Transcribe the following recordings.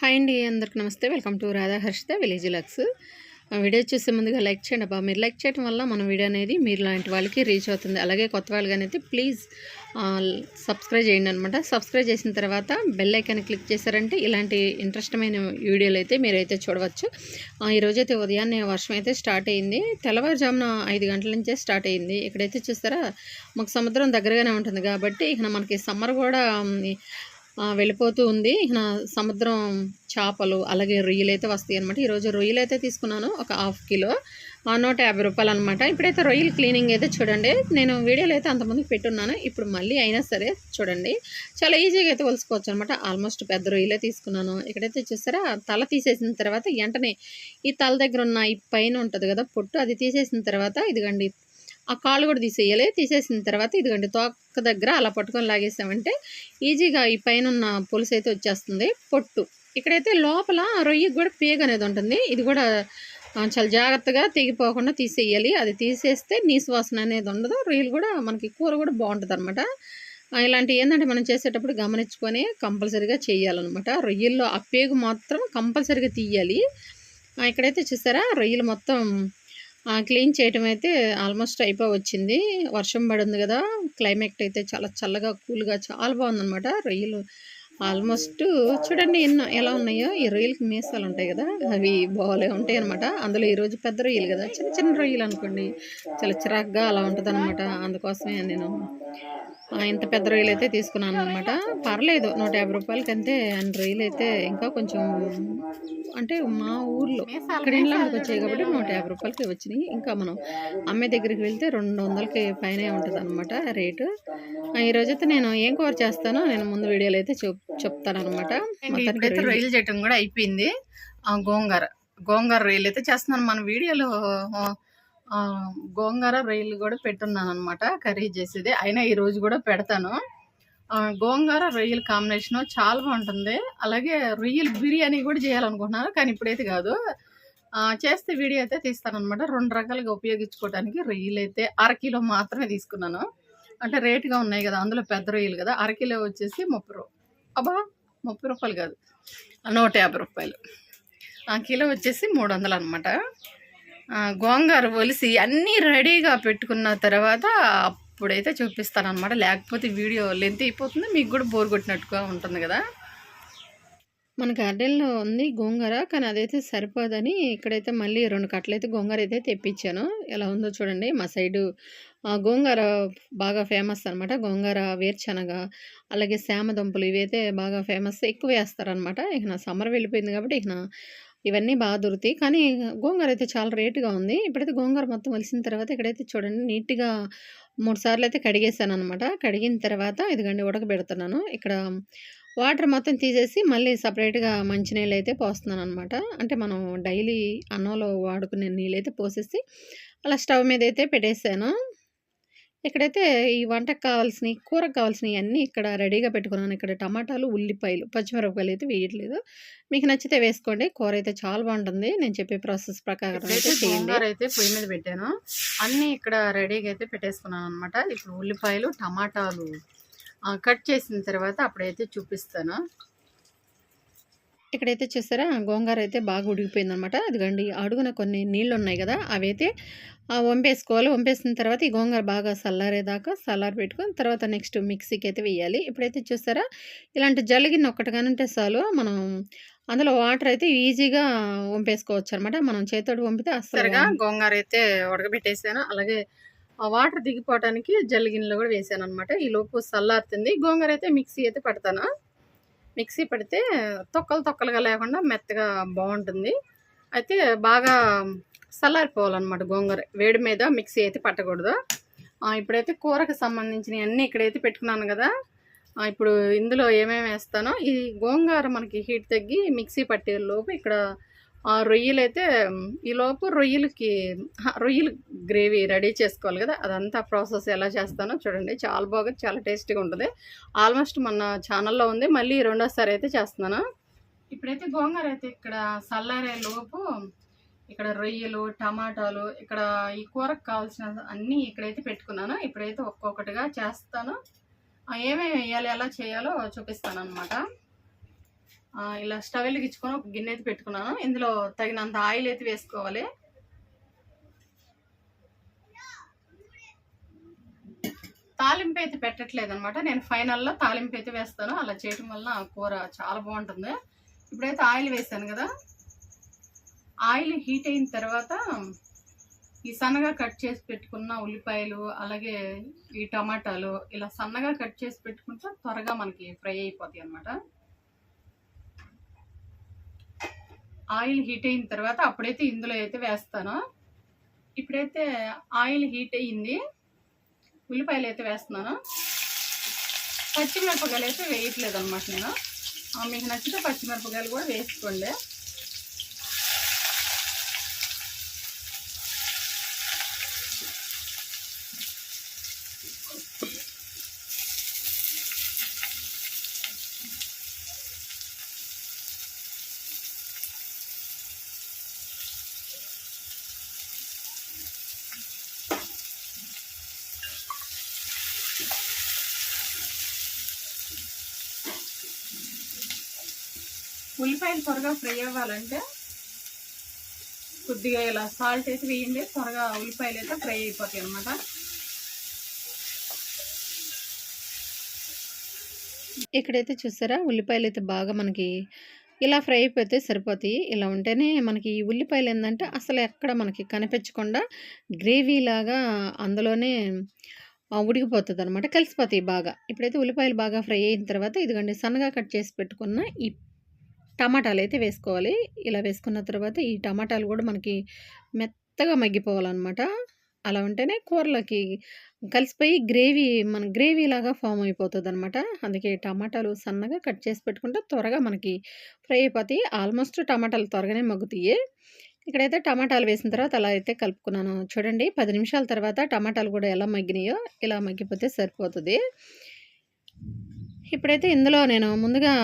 Hi అండి అందరికి నమస్తే. Welcome to Radha Harshitha village lux. Video చూసే ముందుగా లైక్ చేయండి అబ్బా. మీరు లైక్ చేయడం వల్ల మన వీడియో అనేది మీరు లాంటి వాళ్ళకి రీచ్ అవుతుంది. అలాగే కొత్త వాళ్ళకి అనేది ప్లీజ్ సబ్స్క్రైబ్ చేయండి అనమాట సబ్స్క్రైబ్ చేసిన తర్వాత బెల్ ఐకాన్ క్లిక్ చేశారంటే ఇలాంటి ఇంట్రెస్టమైన వీడియోలు అయితే మీరైతే చూడవచ్చు. ఆ, ఈరోజైతే ఉదయాన్నే వర్షం అయితే స్టార్ట్ అయింది. తెల్లవారుజామున ఐదు గంటల నుంచే స్టార్ట్ అయింది. ఇక్కడైతే చూస్తారా మాకు సముద్రం దగ్గరగానే ఉంటుంది కాబట్టి ఇక మనకి సమ్మర్ కూడా వెళ్ళిపోతూ ఉంది. నా సముద్రం చేపలు అలాగే రొయ్యలు అయితే వస్తాయి అనమాట ఈరోజు రొయ్యలు అయితే తీసుకున్నాను ఒక హాఫ్ కిలో. ఆ, నూట యాభై రూపాయలు అనమాట ఇప్పుడైతే రొయ్యలు క్లీనింగ్ అయితే చూడండి. నేను వీడియోలో అయితే అంతమందికి పెట్టున్నాను. ఇప్పుడు మళ్ళీ అయినా సరే చూడండి. చాలా ఈజీగా అయితే వలుసుకోవచ్చు అనమాట ఆల్మోస్ట్ పెద్ద రొయ్యలే తీసుకున్నాను. ఇక్కడైతే చూసారా? తల తీసేసిన తర్వాత వెంటనే ఈ తల దగ్గర ఉన్న ఈ పైన ఉంటుంది కదా పొట్టు అది తీసేసిన తర్వాత ఇదిగండి. ఆ కాళ్ళు కూడా తీసేయాలి. తీసేసిన తర్వాత ఇదిగండి తోక దగ్గర అలా పట్టుకొని లాగేసామంటే ఈజీగా ఈ పైన ఉన్న పులుసు అయితే వచ్చేస్తుంది. పొట్టు. ఇక్కడైతే లోపల రొయ్యకి కూడా పేగ అనేది ఉంటుంది. ఇది కూడా చాలా జాగ్రత్తగా తెగిపోకుండా తీసేయాలి. అది తీసేస్తే నీసువాసన అనేది ఉండదు. రొయ్యలు కూడా మనకి కూర కూడా బాగుంటుంది అనమాట ఇలాంటి ఏంటంటే మనం చేసేటప్పుడు గమనించుకొని కంపల్సరీగా చేయాలన్నమాట. రొయ్యల్లో ఆ పేగు మాత్రం కంపల్సరీగా తీయాలి. ఇక్కడైతే చూసారా? రొయ్యలు మొత్తం క్లీన్ చేయటం అయితే ఆల్మోస్ట్ అయిపోయి వచ్చింది. వర్షం పడింది కదా క్లైమేట్ అయితే చాలా చల్లగా కూల్గా చాలా బాగుందనమాట రొయ్యలు ఆల్మోస్ట్ చూడండి ఎన్నో ఎలా ఉన్నాయో. ఈ రొయ్యలకి మీసాలు ఉంటాయి కదా అవి బాగాలే ఉంటాయి అనమాట అందులో ఈరోజు పెద్ద రొయ్యలు కదా చిన్న చిన్న రొయ్యలు అనుకోండి. చాలా చిరాగ్గా అలా ఉంటుంది అనమాట అందుకోసమే నేను ఇంత పెద్ద రొయ్యలు అయితే తీసుకున్నాను అనమాట పర్లేదు నూట యాభై రూపాయలకి అంతే అండ్ రొయ్యలు అయితే ఇంకా కొంచెం అంటే మా ఊర్లో ఇక్కడ ఇంట్లోకి వచ్చాయి కాబట్టి నూట యాభై రూపాయలకి వచ్చినాయి. ఇంకా మనం అమ్మే దగ్గరికి వెళ్తే రెండు వందలకి పైనే ఉంటుంది అనమాట రేటు. ఆ, ఈ రోజైతే నేను ఏం కూర చేస్తానో నేను ముందు వీడియోలో అయితే చెప్ చెప్తాను అనమాట ఇప్పుడైతే రొయ్యలు చేయటం కూడా అయిపోయింది. ఆ, గోంగూర గోంగూర రొయ్యలు అయితే చేస్తున్నాను. మన వీడియోలో గోంగూర రొయ్యలు కూడా పెట్టున్నాను అనమాట కర్రీ చేసేది. అయినా ఈరోజు కూడా పెడతాను. గోంగూర రొయ్యల కాంబినేషన్ చాలా బాగుంటుంది. అలాగే రొయ్యలు బిర్యానీ కూడా చేయాలనుకుంటున్నాను కానీ ఇప్పుడైతే కాదు. చేస్తే వీడియో అయితే తీస్తానమాట రెండు రకాలుగా ఉపయోగించుకోవడానికి రొయ్యలు అయితే అరకిలో మాత్రమే తీసుకున్నాను. అంటే రేటుగా ఉన్నాయి కదా అందులో పెద్ద రొయ్యలు కదా అరకిలో వచ్చేసి ముప్పై రూపాయలు అబ్బా ముప్పై రూపాయలు కాదు. నూట యాభై రూపాయలు. కిలో వచ్చేసి మూడు వందలు అనమాట గోంగూర ఒలిసి అన్నీ రెడీగా పెట్టుకున్న తర్వాత అప్పుడైతే చూపిస్తానమాట అనమాట లేకపోతే వీడియో లెంత్ అయిపోతుంది మీకు కూడా బోర్ కొట్టినట్టుగా ఉంటుంది కదా. మన గార్డెన్లో ఉంది గోంగూర కానీ అదైతే సరిపోదని ఇక్కడైతే మళ్ళీ రెండు కట్టలు అయితే గోంగూర అయితే తెప్పించాను. ఎలా ఉందో చూడండి మా సైడు గోంగూర బాగా ఫేమస్ అనమాట గోంగూర వేరుశనగ అలాగే శామ దుంపలు ఇవైతే బాగా ఫేమస్ ఎక్కువ వేస్తారనమాట ఇక నా సమ్మర్ వెళ్ళిపోయింది కాబట్టి ఇక ఇవన్నీ బాగా దొరుకుతాయి. కానీ గోంగూర అయితే చాలా రేటుగా ఉంది. ఇప్పుడైతే గోంగూర మొత్తం వలిసిన తర్వాత ఇక్కడైతే చూడండి నీట్గా మూడు సార్లు అయితే కడిగేసాను అనమాట కడిగిన తర్వాత ఇదిగండి ఉడకబెడుతున్నాను. ఇక్కడ వాటర్ మొత్తం తీసేసి మళ్ళీ సపరేట్గా మంచినీళ్ళు అయితే పోస్తున్నాను అనమాట అంటే మనం డైలీ అన్నంలో వాడుకునే నీళ్ళు అయితే పోసేసి అలా స్టవ్ మీద అయితే పెట్టేసాను. ఇక్కడైతే ఈ వంటకు కావాల్సినవి కూరకు కావాల్సినవి అన్నీ ఇక్కడ రెడీగా పెట్టుకున్నాను. ఇక్కడ టమాటాలు ఉల్లిపాయలు పచ్చిమిరపకాయలు అయితే వేయట్లేదు. మీకు నచ్చితే వేసుకోండి. కూర అయితే చాలా బాగుంటుంది. నేను చెప్పే ప్రాసెస్ ప్రకారం అయితే చేయండి. పొయ్యి మీద పెట్టాను. అన్నీ ఇక్కడ రెడీగా అయితే పెట్టేసుకున్నాను అనమాట ఇప్పుడు ఉల్లిపాయలు టమాటాలు కట్ చేసిన తర్వాత అప్పుడైతే చూపిస్తాను. ఇక్కడైతే చూసారా? గోంగూర అయితే బాగా ఉడికిపోయింది అనమాట అదిగండి అడుగున కొన్ని నీళ్ళు ఉన్నాయి కదా అవి అయితే వంపేసుకోవాలి. వంపేసిన తర్వాత ఈ గోంగూర బాగా చల్లారేదాకా చల్లారి పెట్టుకొని తర్వాత నెక్స్ట్ మిక్సీకి అయితే వేయాలి. ఇప్పుడైతే చూసారా? ఇలాంటి జలిగిన ఒక్కటిగానే ఉంటే చాలు మనం అందులో వాటర్ అయితే ఈజీగా వంపేసుకోవచ్చు అనమాట మనం చేతోడు వంపితే అసలు సరిగా గోంగూర అయితే ఉడకబెట్టేసాను. అలాగే ఆ వాటర్ దిగిపోవడానికి జల్లిగిన్నెలో కూడా వేసాను అనమాట ఈ లోపు చల్లారుతుంది. గోంగూర అయితే మిక్సీ అయితే పడతాను. మిక్సీ పడితే తొక్కలు తొక్కలుగా లేకుండా మెత్తగా బాగుంటుంది. అయితే బాగా చల్లారిపోవాలన్నమాట గోంగూర. వేడి మీద మిక్సీ అయితే పట్టకూడదు. ఇప్పుడైతే కూరకు సంబంధించినవి అన్నీ ఇక్కడైతే పెట్టుకున్నాను కదా. ఇప్పుడు ఇందులో ఏమేమి వేస్తానో ఈ గోంగూర మనకి హీట్ తగ్గి మిక్సీ పట్టే లోపు ఇక్కడ ఆ రొయ్యలైతే ఈ లోపు రొయ్యలకి రొయ్యలు గ్రేవీ రెడీ చేసుకోవాలి కదా అదంతా ప్రాసెస్ ఎలా చేస్తానో చూడండి. చాలా బాగా చాలా టేస్టీగా ఉంటుంది. ఆల్మోస్ట్ మన ఛానల్లో ఉంది. మళ్ళీ రెండోసారి అయితే చేస్తున్నాను. ఇప్పుడైతే గోంగూర అయితే ఇక్కడ చల్లారే లోపు ఇక్కడ రొయ్యలు టమాటాలు ఇక్కడ ఈ కూరకు కావాల్సిన అన్నీ ఇక్కడైతే పెట్టుకున్నాను. ఇప్పుడైతే ఒక్కొక్కటిగా చేస్తాను. ఏమేమి వేయాలి ఎలా చేయాలో చూపిస్తాను అనమాట ఇలా స్టవ్ వెలిగించుకొని ఒక గిన్నె అయితే పెట్టుకున్నాను. ఇందులో తగినంత ఆయిల్ అయితే వేసుకోవాలి. తాలింపు అయితే పెట్టట్లేదు అనమాట నేను ఫైనల్లో తాలింపు అయితే వేస్తాను. అలా చేయడం వల్ల కూర చాలా బాగుంటుంది. ఇప్పుడైతే ఆయిల్ వేసాను కదా. ఆయిల్ హీట్ అయిన తర్వాత ఈ సన్నగా కట్ చేసి పెట్టుకున్న ఉల్లిపాయలు అలాగే ఈ టమాటాలు ఇలా సన్నగా కట్ చేసి పెట్టుకుంటే త్వరగా మనకి ఫ్రై అయిపోతాయి అన్నమాట. ఆయిల్ హీట్ అయిన తర్వాత అప్పుడైతే ఇందులో అయితే వేస్తాను. ఇప్పుడైతే ఆయిల్ హీట్ అయ్యింది. ఉల్లిపాయలు అయితే వేస్తున్నాను. పచ్చిమిరపకాయలు అయితే వేయట్లేదు అనమాట నేను మీకు నచ్చితే పచ్చిమిరపకాయలు కూడా వేసుకోండి. ఉల్లిపాయలు త్వరగా ఫ్రై అవ్వాలంటే కొద్దిగా ఇలా సాల్ట్ అయితే వేయండి. త్వరగా ఉల్లిపాయలు అయితే ఫ్రై అయిపోతాయి అనమాట ఇక్కడైతే చూసారా? ఉల్లిపాయలు అయితే బాగా మనకి ఇలా ఫ్రై అయిపోతే సరిపోతాయి. ఇలా ఉంటేనే మనకి ఈ ఉల్లిపాయలు ఏంటంటే అసలు ఎక్కడ మనకి కనిపించకుండా గ్రేవీ లాగా అందులోనే ఉడికిపోతుంది అనమాట కలిసిపోతాయి బాగా. ఇప్పుడైతే ఉల్లిపాయలు బాగా ఫ్రై అయిన తర్వాత ఇదిగోండి సన్నగా కట్ చేసి పెట్టుకున్న ఈ టమాటాలు అయితే వేసుకోవాలి. ఇలా వేసుకున్న తర్వాత ఈ టమాటాలు కూడా మనకి మెత్తగా మగ్గిపోవాలన్నమాట. అలా ఉంటేనే కూరలకి కలిసిపోయి గ్రేవీ మన గ్రేవీ లాగా ఫామ్ అయిపోతుంది అనమాట అందుకే టమాటాలు సన్నగా కట్ చేసి పెట్టుకుంటే త్వరగా మనకి ఫ్రై అయిపోతాయి. ఆల్మోస్ట్ టమాటాలు త్వరగానే మగ్గుతాయి. ఇక్కడైతే టమాటాలు వేసిన తర్వాత అలా అయితే కలుపుకున్నాను. చూడండి పది నిమిషాల తర్వాత టమాటాలు కూడా ఎలా మగ్గినాయో ఇలా మగ్గిపోతే సరిపోతుంది. ఇప్పుడైతే ఇందులో నేను ముందుగా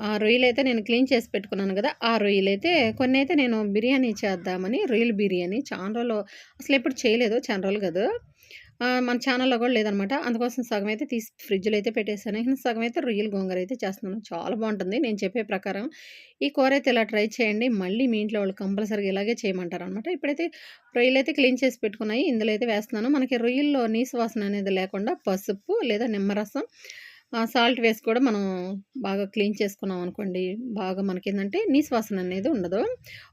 ఆ రొయ్యలు అయితే నేను క్లీన్ చేసి పెట్టుకున్నాను కదా ఆ రొయ్యలు అయితే కొన్ని అయితే నేను బిర్యానీ చేద్దామని రొయ్యలు బిర్యానీ చాలా రోజులు అసలు ఎప్పుడు చేయలేదు చాలా రోజులు కదా. మన ఛానల్లో కూడా లేదనమాట. అందుకోసం సగం అయితే తీసి ఫ్రిడ్జ్లో అయితే పెట్టేశాను. ఇంకా సగం అయితే రొయ్యలు గోంగూర అయితే చేస్తున్నాను. చాలా బాగుంటుంది. నేను చెప్పే ప్రకారం ఈ కూర అయితే ఇలా ట్రై చేయండి. మళ్ళీ మీ ఇంట్లో వాళ్ళు కంపల్సరీగా ఇలాగే చేయమంటారు అనమాట ఇప్పుడైతే రొయ్యలు అయితే క్లీన్ చేసి పెట్టుకున్నాయి. ఇందులో అయితే వేస్తున్నాను. మనకి రొయ్యల్లో నీసు వాసన అనేది లేకుండా పసుపు లేదా నిమ్మరసం సాల్ట్ వేసి కూడా మనం బాగా క్లీన్ చేసుకున్నాం అనుకోండి. బాగా మనకి ఏంటంటే అనేది ఉండదు.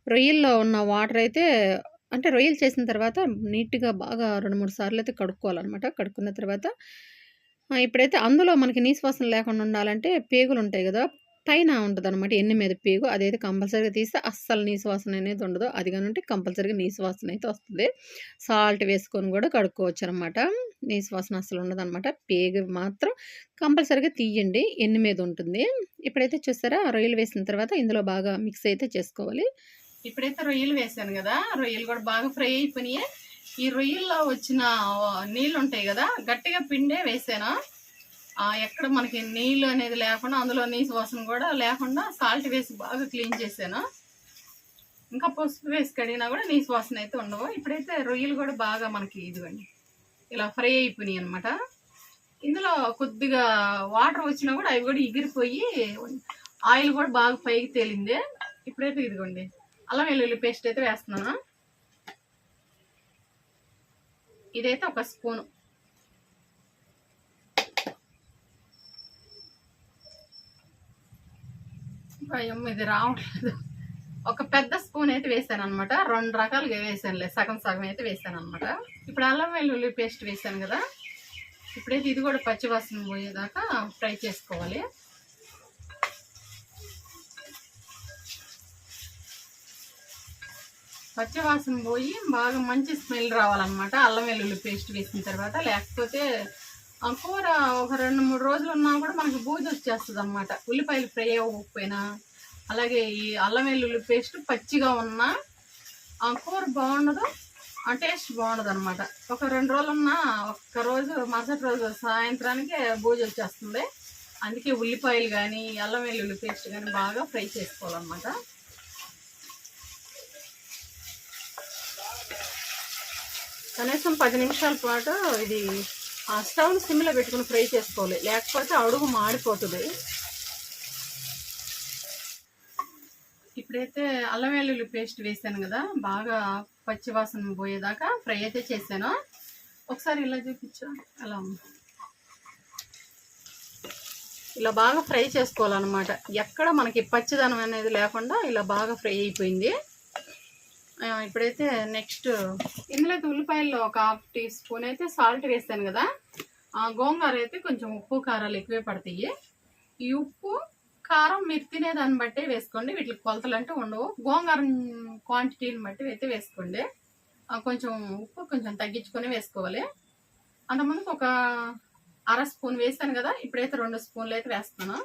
రొయ్యల్లో ఉన్న వాటర్ అయితే అంటే రొయ్యలు చేసిన తర్వాత నీట్గా బాగా రెండు మూడు సార్లు అయితే కడుక్కోవాలన్నమాట. కడుక్కున్న తర్వాత ఇప్పుడైతే అందులో మనకి నీసువాసన లేకుండా ఉండాలంటే పేగులు ఉంటాయి కదా పైన ఉంటుంది అనమాట ఎన్ని మీద పేగు అదైతే కంపల్సరీగా తీస్తే అస్సలు నీసు వాసన అనేది ఉండదు. అది కానీ ఉంటే కంపల్సరీగా నీసు వాసన అయితే వస్తుంది. సాల్ట్ వేసుకొని కూడా కడుక్కోవచ్చు అనమాట నీసు వాసన అస్సలు ఉండదు అనమాట పేగు మాత్రం కంపల్సరీగా తీయండి. ఎన్ని మీద ఉంటుంది. ఇప్పుడైతే చూస్తారా రొయ్యలు వేసిన తర్వాత ఇందులో బాగా మిక్స్ అయితే చేసుకోవాలి. ఇప్పుడైతే రొయ్యలు వేసాను కదా. రొయ్యలు కూడా బాగా ఫ్రై అయిపోయినాయి. ఈ రొయ్యల్లో వచ్చిన నీళ్ళు ఉంటాయి కదా. గట్టిగా పిండే వేసాను. ఎక్కడ మనకి నీళ్ళు అనేది లేకుండా అందులో నీసు వాసన కూడా లేకుండా సాల్ట్ వేసి బాగా క్లీన్ చేశాను. ఇంకా పసుపు వేసి కడిగినా కూడా నీసు వాసన అయితే ఉండవు. ఇప్పుడైతే రొయ్యలు కూడా బాగా మనకి ఇదిగోండి ఇలా ఫ్రై అయిపోయినాయి అనమాట ఇందులో కొద్దిగా వాటర్ వచ్చినా కూడా అవి కూడా ఎగిరిపోయి ఆయిల్ కూడా బాగా పైకి తేలింది. ఇప్పుడైతే ఇదిగోండి అల్లం వెల్లుల్లి పేస్ట్ అయితే వేస్తున్నాను. ఇదైతే ఒక స్పూను. అయ్యమ్మ ఇది రావట్లేదు ఒక పెద్ద స్పూన్ అయితే వేసాను అనమాట రెండు రకాలుగా వేసానులే. సగం సగం అయితే వేసాను అనమాట ఇప్పుడు అల్లం వెల్లుల్లి పేస్ట్ వేసాను కదా. ఇప్పుడైతే ఇది కూడా పచ్చివాసన పోయేదాకా ఫ్రై చేసుకోవాలి. పచ్చివాసన పోయి బాగా మంచి స్మెల్ రావాలన్నమాట. అల్లం వెల్లుల్లి పేస్ట్ వేసిన తర్వాత లేకపోతే కూర ఒక రెండు మూడు రోజులు ఉన్నా కూడా మనకి బూజు వచ్చేస్తుంది అనమాట ఉల్లిపాయలు ఫ్రై అవ్వకపోయినా అలాగే ఈ అల్లం వెల్లుల్లి పేస్ట్ పచ్చిగా ఉన్నా ఆ కూర బాగుండదు ఆ టేస్ట్ బాగుండదు అనమాట ఒక రెండు రోజులు ఉన్నా ఒక్క రోజు మరుసటి రోజు సాయంత్రానికి బూజు వచ్చేస్తుంది. అందుకే ఉల్లిపాయలు కానీ అల్లం వెల్లుల్లి పేస్ట్ కానీ బాగా ఫ్రై చేసుకోవాలన్నమాట. కనీసం పది నిమిషాల పాటు ఇది ఆ స్టవ్ సిమ్లో పెట్టుకుని ఫ్రై చేసుకోవాలి. లేకపోతే అడుగు మాడిపోతుంది. ఇప్పుడైతే అల్లం వెల్లుల్లి పేస్ట్ వేసాను కదా బాగా పచ్చి వాసన పోయేదాకా ఫ్రై అయితే చేశాను. ఒకసారి ఇలా చూపించు. అలా. ఇలా బాగా ఫ్రై చేసుకోవాలన్నమాట. ఎక్కడ మనకి పచ్చిదనం అనేది లేకుండా ఇలా బాగా ఫ్రై అయిపోయింది. ఇప్పుడైతే నెక్స్ట్ ఇందులో అయితే ఉల్లిపాయల్లో ఒక హాఫ్ టీ స్పూన్ అయితే సాల్ట్ వేస్తాను కదా. గోంగూర అయితే కొంచెం ఉప్పు కారాలు ఎక్కువే పడతాయి. ఈ ఉప్పు కారం మీరు తినేదాన్ని బట్టే వేసుకోండి. వీటికి కొలతలు అంటే ఉండవు. గోంగూర క్వాంటిటీని బట్టి అయితే వేసుకోండి. కొంచెం ఉప్పు కొంచెం తగ్గించుకొని వేసుకోవాలి. అంతకుముందుకు ఒక అర స్పూన్ వేసాను కదా. ఇప్పుడైతే రెండు స్పూన్లు అయితే వేస్తాను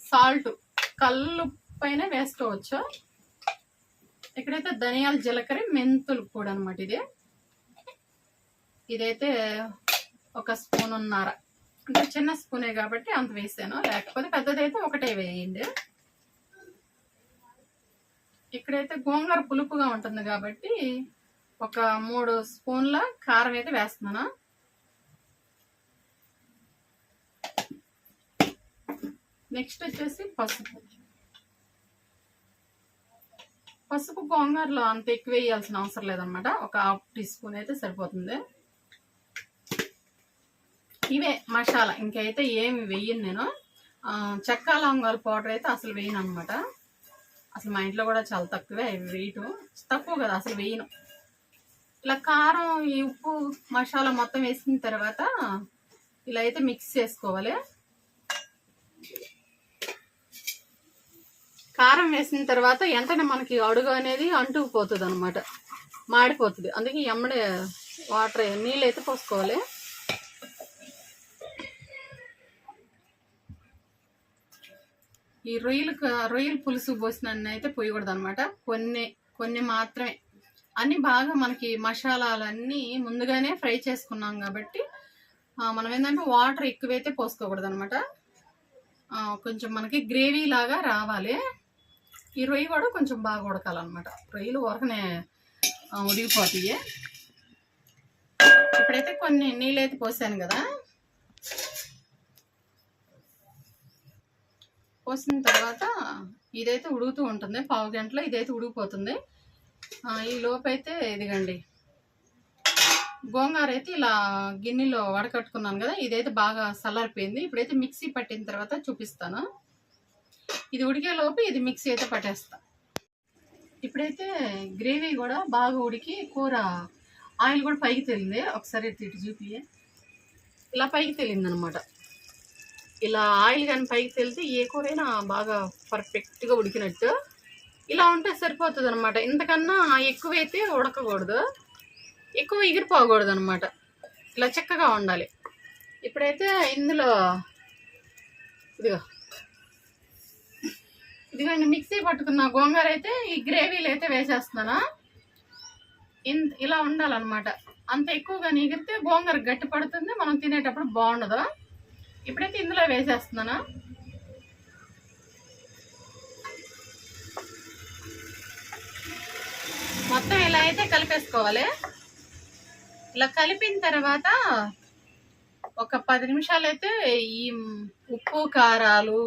సాల్ట్ కళ్ళు పైన వేసుకోవచ్చు. ఇక్కడైతే ధనియాల జీలకర్ర మెంతులు కూడా అనమాట ఇది. ఇదైతే ఒక స్పూన్ ఉన్నార అంటే చిన్న స్పూనే కాబట్టి అంత వేసాను. లేకపోతే పెద్దదైతే ఒకటే వేయండి. ఇక్కడైతే గోంగూర పులుపుగా ఉంటుంది కాబట్టి ఒక మూడు స్పూన్ల కారం అయితే వేస్తున్నాను. నెక్స్ట్ వచ్చేసి పసుపు. పసుపు గోంగూరలో అంత ఎక్కువ వేయాల్సిన అవసరం లేదనమాట ఒక హాఫ్ టీ స్పూన్ అయితే సరిపోతుంది. ఇవే మసాలా. ఇంకైతే ఏమి వెయ్యను నేను. చెక్క లవంగాల పౌడర్ అయితే అసలు వేయను అనమాట అసలు మా ఇంట్లో కూడా చాలా తక్కువే వేయటం తక్కువ కదా అసలు వేయను. ఇలా కారం ఈ ఉప్పు మసాలా మొత్తం వేసిన తర్వాత ఇలా అయితే మిక్స్ చేసుకోవాలి. కారం వేసిన తర్వాత వెంటనే మనకి అడుగు అనేది అంటుకుపోతుంది అనమాట మాడిపోతుంది. అందుకే ఎమ్మడే వాటర్ నీళ్ళు అయితే పోసుకోవాలి. ఈ రొయ్యలు రొయ్యలు పులుసు పోసిన అయితే పోయకూడదు అనమాట కొన్ని కొన్ని మాత్రమే. అన్నీ బాగా మనకి మసాలాలన్నీ ముందుగానే ఫ్రై చేసుకున్నాం కాబట్టి మనం ఏంటంటే వాటర్ ఎక్కువైతే పోసుకోకూడదు అనమాట కొంచెం మనకి గ్రేవీ లాగా రావాలి. ఈ రొయ్య కూడా కొంచెం బాగా ఉడకాలన్నమాట. రొయ్యలు ఉరకనే ఉడిగిపోతాయి. ఇప్పుడైతే కొన్ని నీళ్ళైతే పోసాను కదా. పోసిన తర్వాత ఇదైతే ఉడుకుతూ ఉంటుంది. పావు గంటలో ఇదైతే ఉడికిపోతుంది. ఈ లోపైతే ఇదిగండి. గోంగూర అయితే ఇలా గిన్నెలో వడకట్టుకున్నాను కదా ఇదైతే బాగా చల్లారిపోయింది ఇప్పుడైతే మిక్సీ పట్టిన తర్వాత చూపిస్తాను. ఇది ఉడికే లోపు ఇది మిక్సీ అయితే పట్టేస్తా. ఇప్పుడైతే గ్రేవీ కూడా బాగా ఉడికి కూర ఆయిల్ కూడా పైకి తెలింది. ఒకసారి ఇటు చూపి ఇలా పైకి తెలింది అనమాట ఇలా ఆయిల్ కానీ పైకి తెలితే ఏ కూరైనా బాగా పర్ఫెక్ట్గా ఉడికినట్టు. ఇలా ఉంటే సరిపోతుంది అనమాట ఇంతకన్నా ఎక్కువైతే ఉడకకూడదు. ఎక్కువ ఎగిరిపోకూడదు అనమాట ఇలా చక్కగా ఉండాలి. ఇప్పుడైతే ఇందులో ఇదిగో ఇదిగోండి మిక్సీ పట్టుకున్న గోంగూర అయితే ఈ గ్రేవీలు అయితే వేసేస్తున్నాను. ఇన్ ఇలా ఉండాలన్నమాట. అంత ఎక్కువగా నిగిరితే గోంగూర గట్టి పడుతుంది మనం తినేటప్పుడు బాగుండదు. ఇప్పుడైతే ఇందులో వేసేస్తున్నాను. మొత్తం ఇలా అయితే కలిపేసుకోవాలి. ఇలా కలిపిన తర్వాత ఒక పది నిమిషాలు అయితే ఈ ఉప్పు కారాలు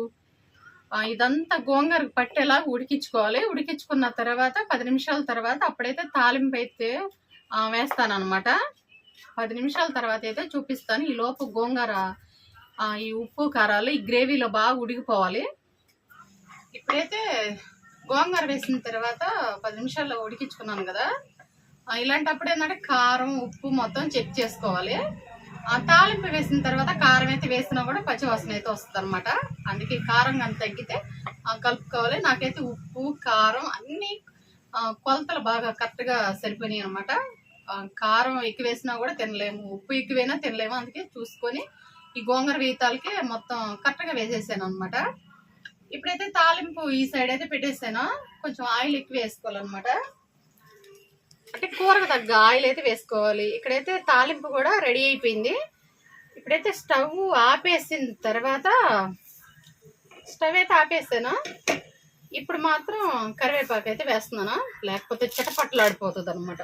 ఇదంతా గోంగూర పట్టేలా ఉడికించుకోవాలి. ఉడికించుకున్న తర్వాత పది నిమిషాల తర్వాత అప్పుడైతే తాలింపు అయితే వేస్తాను అనమాట పది నిమిషాల తర్వాత అయితే చూపిస్తాను. ఈ లోపు గోంగూర ఈ ఉప్పు కారాలు ఈ గ్రేవీలో బాగా ఉడికిపోవాలి. ఇప్పుడైతే గోంగూర వేసిన తర్వాత పది నిమిషాల్లో ఉడికించుకున్నాను కదా. ఇలాంటప్పుడు ఏంటంటే కారం ఉప్పు మొత్తం చెక్ చేసుకోవాలి. తాలింపు వేసిన తర్వాత కారం అయితే వేసినా కూడా పచ్చివాసన అయితే వస్తుంది అనమాట అందుకే కారం కానీ తగ్గితే కలుపుకోవాలి. నాకైతే ఉప్పు కారం అన్నీ కొలతలు బాగా కరెక్ట్గా సరిపోయినాయి అనమాట కారం ఎక్కువ వేసినా కూడా తినలేము. ఉప్పు ఎక్కువైనా తినలేము. అందుకే చూసుకొని ఈ గోంగూర వేయితాలకి మొత్తం కరెక్ట్గా వేసేసాను అనమాట ఇప్పుడైతే తాలింపు ఈ సైడ్ అయితే పెట్టేసాను. కొంచెం ఆయిల్ ఎక్కువ వేసుకోవాలన్నమాట. తగ్గ ఆయిల్ అయితే వేసుకోవాలి. ఇక్కడైతే తాలింపు కూడా రెడీ అయిపోయింది. ఇప్పుడైతే స్టవ్ ఆపేసిన తర్వాత స్టవ్ అయితే ఆపేసాను. ఇప్పుడు మాత్రం కరివేపాకు అయితే వేస్తున్నాను. లేకపోతే చిటపట్లాడిపోతుంది అనమాట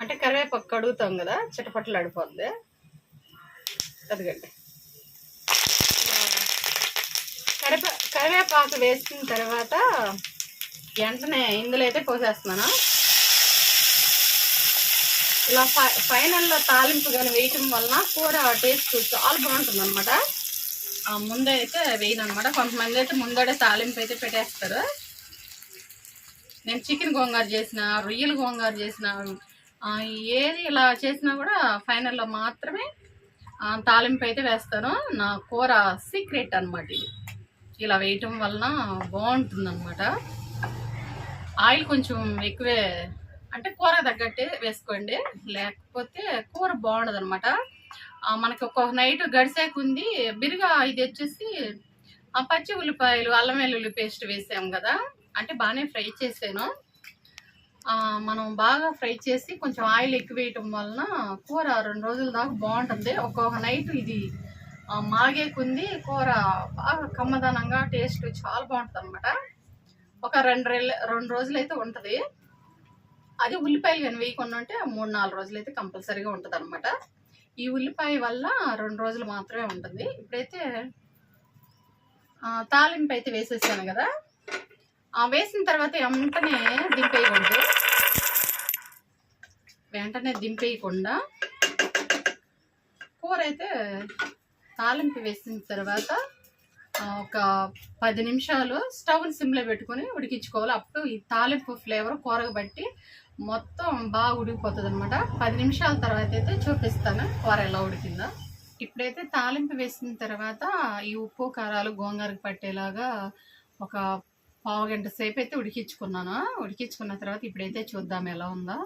అంటే కరివేపాకు కడుగుతాం కదా చిటపట్లాడిపోతుంది. అదిగండి. కరివే కరివేపాకు వేసిన తర్వాత వెంటనే ఇందులో అయితే పోసేస్తున్నాను. ఇలా ఫై ఫైనల్లో తాలింపు కానీ వేయటం వలన కూర టేస్ట్ చాలా బాగుంటుంది అనమాట ముందైతే వేయను అనమాట కొంతమంది అయితే ముందడే తాలింపు అయితే పెట్టేస్తారు. నేను చికెన్ గోంగారు చేసిన రొయ్యలు గోంగారు చేసిన ఏది ఇలా చేసినా కూడా ఫైనల్లో మాత్రమే తాలింపు అయితే వేస్తాను. నా కూర సీక్రెట్ అనమాట ఇది. ఇలా వేయటం వలన బాగుంటుంది అనమాట ఆయిల్ కొంచెం ఎక్కువే అంటే కూర తగ్గట్టే వేసుకోండి. లేకపోతే కూర బాగుండదు అనమాట మనకి ఒక్కొక్క నైట్ గడిసేకుంది బిరుగా ఇది వచ్చేసి ఆ పచ్చి ఉల్లిపాయలు అల్లం వెల్లుల్లి పేస్ట్ వేసాం కదా. అంటే బాగానే ఫ్రై చేసాను. మనం బాగా ఫ్రై చేసి కొంచెం ఆయిల్ ఎక్కువ వేయటం వలన కూర రెండు రోజుల దాకా బాగుంటుంది. ఒక్కొక్క నైట్ ఇది మాగేకుంది కూర బాగా కమ్మదనంగా టేస్ట్ చాలా బాగుంటుంది అనమాట ఒక రెండు రెండు రోజులైతే ఉంటుంది. అది ఉల్లిపాయలు కానీ వేయకుండా ఉంటే మూడు నాలుగు రోజులు అయితే కంపల్సరీగా ఉంటుంది అనమాట ఈ ఉల్లిపాయ వల్ల రెండు రోజులు మాత్రమే ఉంటుంది. ఇప్పుడైతే తాలింపు అయితే వేసేసాను కదా. ఆ వేసిన తర్వాత వెంటనే దింపేయకూడదు. వెంటనే దింపేయకుండా కూర అయితే తాలింపు వేసిన తర్వాత ఒక పది నిమిషాలు స్టవ్ సిమ్లో పెట్టుకొని ఉడికించుకోవాలి. అప్పుడు ఈ తాలింపు ఫ్లేవర్ కూరకు బట్టి మొత్తం బాగా ఉడికిపోతుంది అనమాట పది నిమిషాల తర్వాత అయితే చూపిస్తాను కూర ఎలా ఉడికిందో. ఇప్పుడైతే తాలింపు వేసిన తర్వాత ఈ ఉప్పు కారాలు గోంగూరకు పట్టేలాగా ఒక పావు గంట సేపు అయితే ఉడికించుకున్నాను. ఉడికించుకున్న తర్వాత ఇప్పుడైతే చూద్దాం ఎలా ఉందో.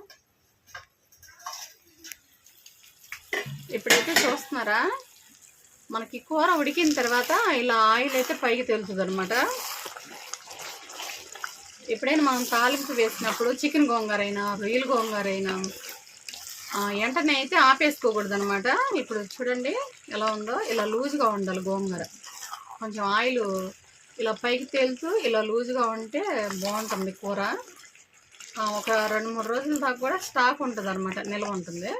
ఇప్పుడైతే చూస్తున్నారా? మనకి కూర ఉడికిన తర్వాత ఇలా ఆయిల్ అయితే పైకి తెలుతుంది అనమాట ఎప్పుడైనా మనం తాలింపు వేసినప్పుడు చికెన్ గోంగూర అయినా రొయ్యలు గోంగూర అయినా వెంటనే అయితే ఆపేసుకోకూడదు అనమాట ఇప్పుడు చూడండి ఎలా ఉందో. ఇలా లూజ్గా ఉండాలి గోంగూర. కొంచెం ఆయిల్ ఇలా పైకి తేలుతూ ఇలా లూజ్గా ఉంటే బాగుంటుంది కూర. ఒక రెండు మూడు రోజుల దాకా కూడా స్టాక్ ఉంటుంది అనమాట నిల్వ ఉంటుంది.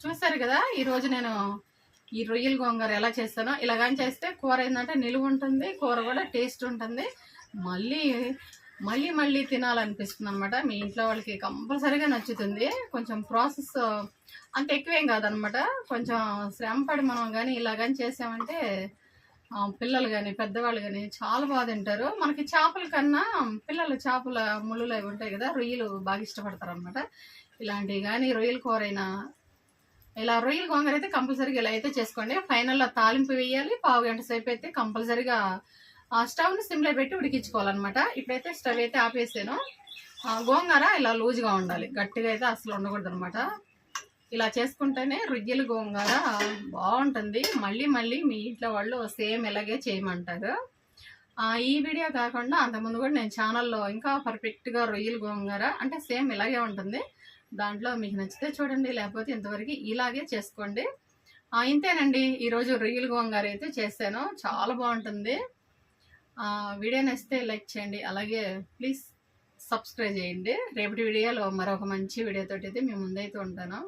చూసారు కదా ఈరోజు నేను ఈ రొయ్యల గోంగూర ఎలా చేస్తానో. ఇలాగని చేస్తే కూర ఏంటంటే నిలువ ఉంటుంది కూర కూడా టేస్ట్ ఉంటుంది. మళ్ళీ మళ్ళీ మళ్ళీ తినాలనిపిస్తుంది అనమాట మీ ఇంట్లో వాళ్ళకి కంపల్సరీగా నచ్చుతుంది. కొంచెం ప్రాసెస్ అంత ఎక్కువేం కాదనమాట కొంచెం శ్రమపడి మనం కానీ ఇలాగని చేసామంటే పిల్లలు కానీ పెద్దవాళ్ళు కానీ చాలా బాగా తింటారు. మనకి చేపల కన్నా పిల్లలు చేపల ముళ్ళులు అవి ఉంటాయి కదా రొయ్యలు బాగా ఇష్టపడతారు అనమాట ఇలాంటివి కానీ రొయ్యల కూర అయినా ఇలా రొయ్యల కొంగరైతే అయితే కంపల్సరీగా ఇలా అయితే చేసుకోండి. ఫైనల్లో తాలింపు వేయాలి. పావు గంట సేపు అయితే కంపల్సరీగా స్టవ్ని సిమ్లో పెట్టి ఉడికించుకోవాలన్నమాట. ఇప్పుడైతే స్టవ్ అయితే ఆపేసాను. గోంగూర ఇలా లూజ్గా ఉండాలి. గట్టిగా అయితే అసలు ఉండకూడదు అనమాట ఇలా చేసుకుంటేనే రొయ్యల గోంగూర బాగుంటుంది. మళ్ళీ మళ్ళీ మీ ఇంట్లో వాళ్ళు సేమ్ ఇలాగే చేయమంటారు. ఈ వీడియో కాకుండా అంతకుముందు కూడా నేను ఛానల్లో ఇంకా పర్ఫెక్ట్గా రొయ్యలు గోంగూర అంటే సేమ్ ఇలాగే ఉంటుంది. దాంట్లో మీకు నచ్చితే చూడండి లేకపోతే ఇంతవరకు ఇలాగే చేసుకోండి. ఇంతేనండి. ఈరోజు రొయ్యలు గోంగూర అయితే చేశాను. చాలా బాగుంటుంది. వీడియో నచ్చితే లైక్ చేయండి. అలాగే ప్లీజ్ సబ్స్క్రైబ్ చేయండి. రేపటి వీడియోలో మరొక మంచి వీడియోతో అయితే మేము ముందైతే ఉంటాను.